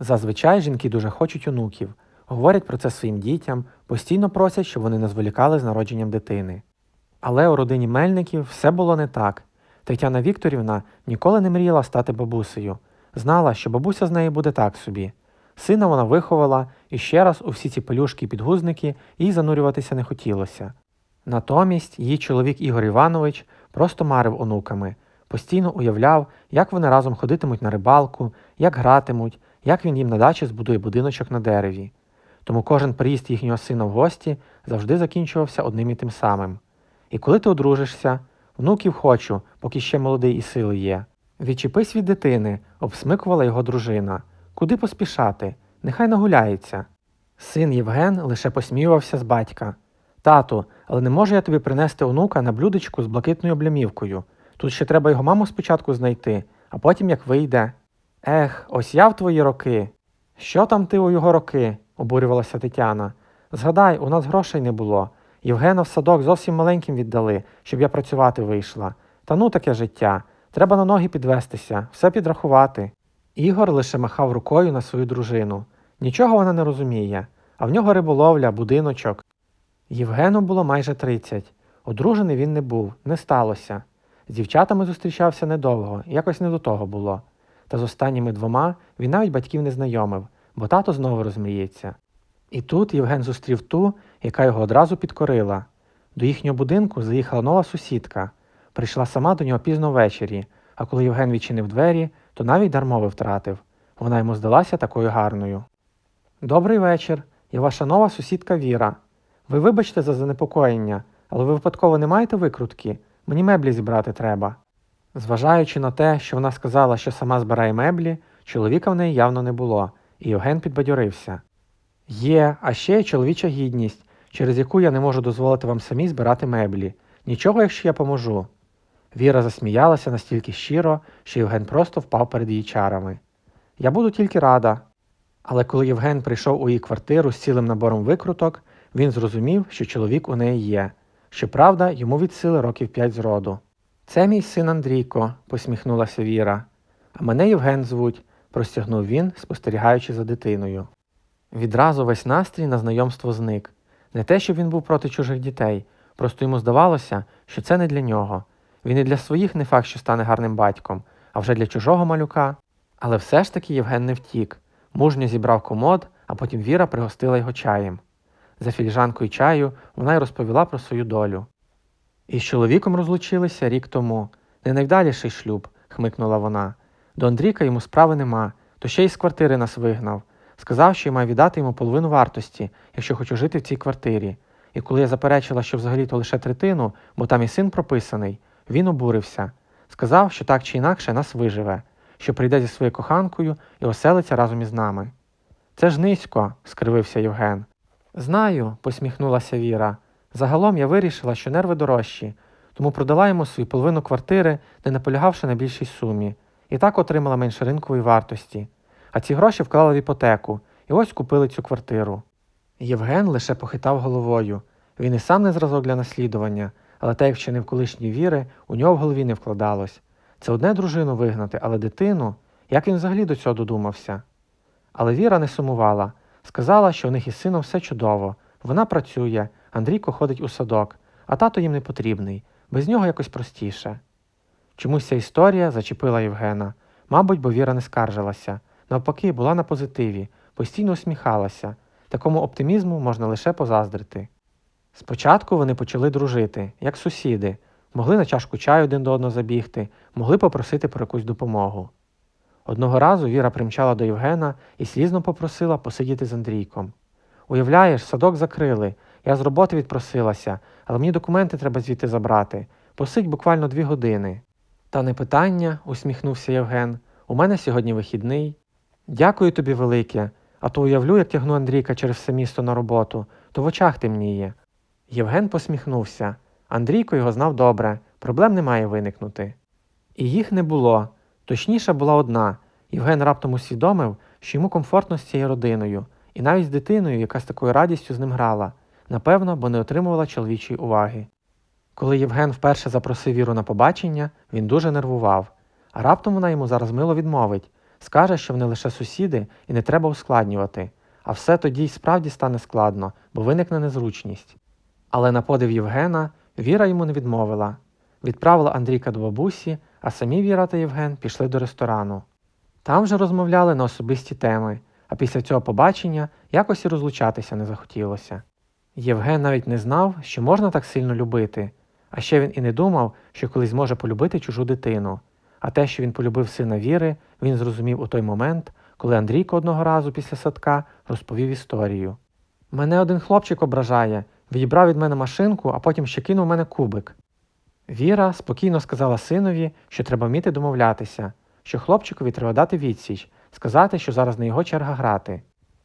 Зазвичай жінки дуже хочуть онуків, говорять про це своїм дітям, постійно просять, щоб вони не зволікали з народженням дитини. Але у родині Мельників все було не так. Тетяна Вікторівна ніколи не мріяла стати бабусею, знала, що бабуся з неї буде так собі. Сина вона виховала, і ще раз у всі ці пелюшки і підгузники їй занурюватися не хотілося. Натомість її чоловік Ігор Іванович просто марив онуками, постійно уявляв, як вони разом ходитимуть на рибалку, як гратимуть, як він їм на дачі збудує будиночок на дереві. Тому кожен приїзд їхнього сина в гості завжди закінчувався одним і тим самим. І коли ти одружишся, внуків хочу, поки ще молодий і сили є. Відчепись від дитини, обсмикувала його дружина. Куди поспішати? Нехай нагуляється. Син Євген лише посміювався з батька. Тату, але не можу я тобі принести онука на блюдечку з блакитною облямівкою. Тут ще треба його маму спочатку знайти, а потім як вийде. Ех, ось я в твої роки. Що там ти у його роки? обурювалася Тетяна. Згадай, у нас грошей не було. Євгена в садок зовсім маленьким віддали, щоб я працювати вийшла. Та ну таке життя. Треба на ноги підвестися, все підрахувати. Ігор лише махав рукою на свою дружину. Нічого вона не розуміє, а в нього риболовля, будиночок. Євгену було майже 30. Одружений він не був, не сталося. З дівчатами зустрічався недовго, якось не до того було. Та з останніми двома він навіть батьків не знайомив, бо тато знову розмріється. І тут Євген зустрів ту, яка його одразу підкорила. До їхнього будинку заїхала нова сусідка. Прийшла сама до нього пізно ввечері, а коли Євген відчинив двері, то навіть дармови втратив. Вона йому здалася такою гарною. Добрий вечір. Я ваша нова сусідка Віра. Ви вибачте за занепокоєння, але ви випадково не маєте викрутки? Мені меблі зібрати треба. Зважаючи на те, що вона сказала, що сама збирає меблі, чоловіка в неї явно не було, і Євген підбадьорився. Є, а ще є чоловіча гідність, через яку я не можу дозволити вам самі збирати меблі. Нічого, якщо я поможу. Віра засміялася настільки щиро, що Євген просто впав перед її чарами. Я буду тільки рада. Але коли Євген прийшов у її квартиру з цілим набором викруток, він зрозумів, що чоловік у неї є. Щоправда, йому від сили років п'ять з роду. Це мій син Андрійко, посміхнулася Віра. А мене Євген звуть, простягнув він, спостерігаючи за дитиною. Відразу весь настрій на знайомство зник. Не те, щоб він був проти чужих дітей, просто йому здавалося, що це не для нього. Він і для своїх не факт, що стане гарним батьком, а вже для чужого малюка. Але все ж таки Євген не втік. Мужньо зібрав комод, а потім Віра пригостила його чаєм. За філіжанкою чаю вона й розповіла про свою долю. Із чоловіком розлучилися рік тому. Не найвдаліший шлюб, хмикнула вона. До Андрійка йому справи нема, то ще й з квартири нас вигнав. Сказав, що я маю віддати йому половину вартості, якщо хочу жити в цій квартирі. І коли я заперечила, що взагалі-то лише третину, бо там і син прописаний, він обурився. Сказав, що так чи інакше нас виживе, що прийде зі своєю коханкою і оселиться разом із нами. Це ж низько, скривився Євген. Знаю, посміхнулася Віра. Загалом я вирішила, що нерви дорожчі, тому продала йому свою половину квартири, не наполягавши на більшій сумі, і так отримала менше ринкової вартості. А ці гроші вклала в іпотеку, і ось купили цю квартиру. Євген лише похитав головою. Він і сам не зразок для наслідування, але те, як вчинив колишньої віри, у нього в голові не вкладалось. Це одне дружину вигнати, але дитину, як він взагалі до цього додумався? Але Віра не сумувала. Сказала, що у них із сином все чудово. Вона працює, Андрійко ходить у садок, а тато їм не потрібний, без нього якось простіше. Чомусь ця історія зачепила Євгена. Мабуть, бо Віра не скаржилася. Навпаки, була на позитиві, постійно усміхалася. Такому оптимізму можна лише позаздрити. Спочатку вони почали дружити, як сусіди, могли на чашку чаю один до одного забігти, могли попросити про якусь допомогу. Одного разу Віра примчала до Євгена і слізно попросила посидіти з Андрійком. Уявляєш, садок закрили. Я з роботи відпросилася, але мені документи треба звідти забрати. Посидь буквально дві години. Та не питання, усміхнувся Євген. У мене сьогодні вихідний. Дякую тобі велике, а то уявлю, як тягну Андрійка через все місто на роботу, то в очах темніє. Євген посміхнувся. Андрійко його знав добре, проблем не має виникнути. І їх не було. Точніше була одна. Євген раптом усвідомив, що йому комфортно з цією родиною, і навіть з дитиною, яка з такою радістю з ним грала, напевно, бо не отримувала чоловічої уваги. Коли Євген вперше запросив Віру на побачення, він дуже нервував, а раптом вона йому зараз мило відмовить. скаже, що вони лише сусіди і не треба ускладнювати, а все тоді й справді стане складно, бо виникне незручність. Але на подив Євгена Віра йому не відмовила. Відправила Андрійка до бабусі, а самі Віра та Євген пішли до ресторану. Там вже розмовляли на особисті теми, а після цього побачення якось і розлучатися не захотілося. Євген навіть не знав, що можна так сильно любити, а ще він і не думав, що колись зможе полюбити чужу дитину. А те, що він полюбив сина Віри, він зрозумів у той момент, коли Андрійко одного разу після садка розповів історію. Мене один хлопчик ображає, відібрав від мене машинку, а потім ще кинув мене кубик. Віра спокійно сказала синові, що треба вміти домовлятися, що хлопчикові треба дати відсіч, сказати, що зараз не його черга грати.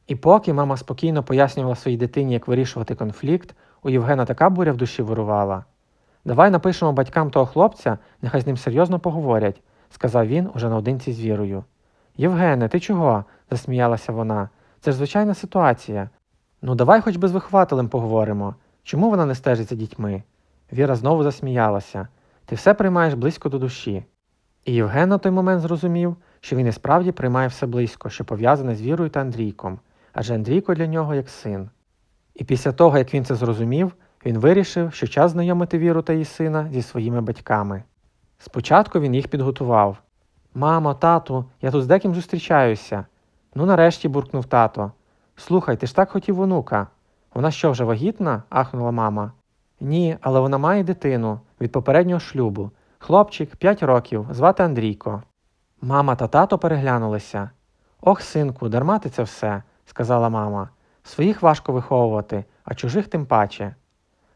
І поки мама спокійно пояснювала своїй дитині, як вирішувати конфлікт, у Євгена така буря в душі вирувала. Давай напишемо батькам того хлопця, нехай з ним серйозно поговорять, сказав він уже наодинці з вірою. Євгене, ти чого? засміялася вона. Це ж звичайна ситуація. Ну давай хоч би з вихователем поговоримо. Чому вона не стежить за дітьми? Віра знову засміялася. Ти все приймаєш близько до душі. І Євген на той момент зрозумів, що він і справді приймає все близько, що пов'язане з Вірою та Андрійком, адже Андрійко для нього як син. І після того, як він це зрозумів, він вирішив, що час знайомити Віру та її сина зі своїми батьками. Спочатку він їх підготував. Мамо, тату, я тут з деким зустрічаюся. Ну, нарешті буркнув тато. Слухай, ти ж так хотів онука. Вона що, вже вагітна? ахнула мама. Ні, але вона має дитину від попереднього шлюбу. Хлопчик 5 років, звати Андрійко. Мама та тато переглянулися. Ох, синку, дарма ти це все, сказала мама. Своїх важко виховувати, а чужих тим паче.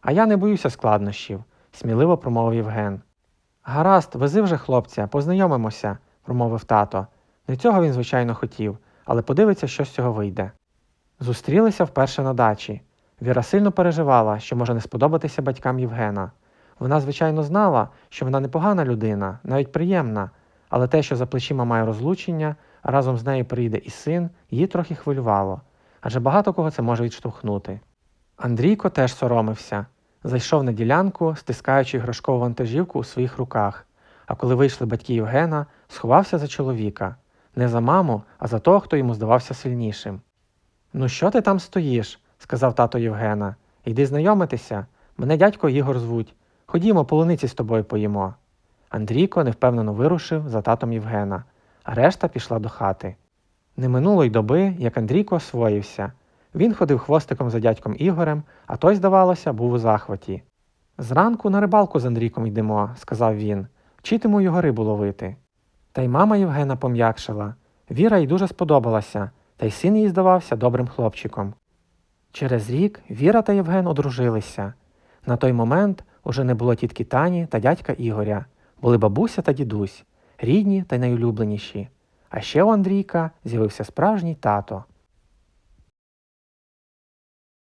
А я не боюся складнощів, сміливо промовив Євген. Гаразд, вези вже хлопця, познайомимося, промовив тато. Не цього він, звичайно, хотів, але подивиться, що з цього вийде. Зустрілися вперше на дачі. Віра сильно переживала, що може не сподобатися батькам Євгена. Вона, звичайно, знала, що вона непогана людина, навіть приємна, але те, що за плечима має розлучення, разом з нею прийде і син, її трохи хвилювало, адже багато кого це може відштовхнути. Андрійко теж соромився. Зайшов на ділянку, стискаючи іграшкову вантажівку у своїх руках, а коли вийшли батьки Євгена, сховався за чоловіка. Не за маму, а за того, хто йому здавався сильнішим. Ну, що ти там стоїш? сказав тато Євгена. Йди знайомитися. Мене дядько Ігор звуть. Ходімо, полуниці з тобою поїмо. Андрійко невпевнено вирушив за татом Євгена, а решта пішла до хати. Не минуло й доби, як Андрійко освоївся. Він ходив хвостиком за дядьком Ігорем, а той, здавалося, був у захваті. Зранку на рибалку з Андрійком йдемо, сказав він, вчитиму його рибу ловити. Та й мама Євгена пом'якшила. Віра їй дуже сподобалася, та й син їй здавався добрим хлопчиком. Через рік Віра та Євген одружилися. На той момент уже не було тітки Тані та дядька Ігоря, були бабуся та дідусь, рідні та найулюбленіші. А ще у Андрійка з'явився справжній тато.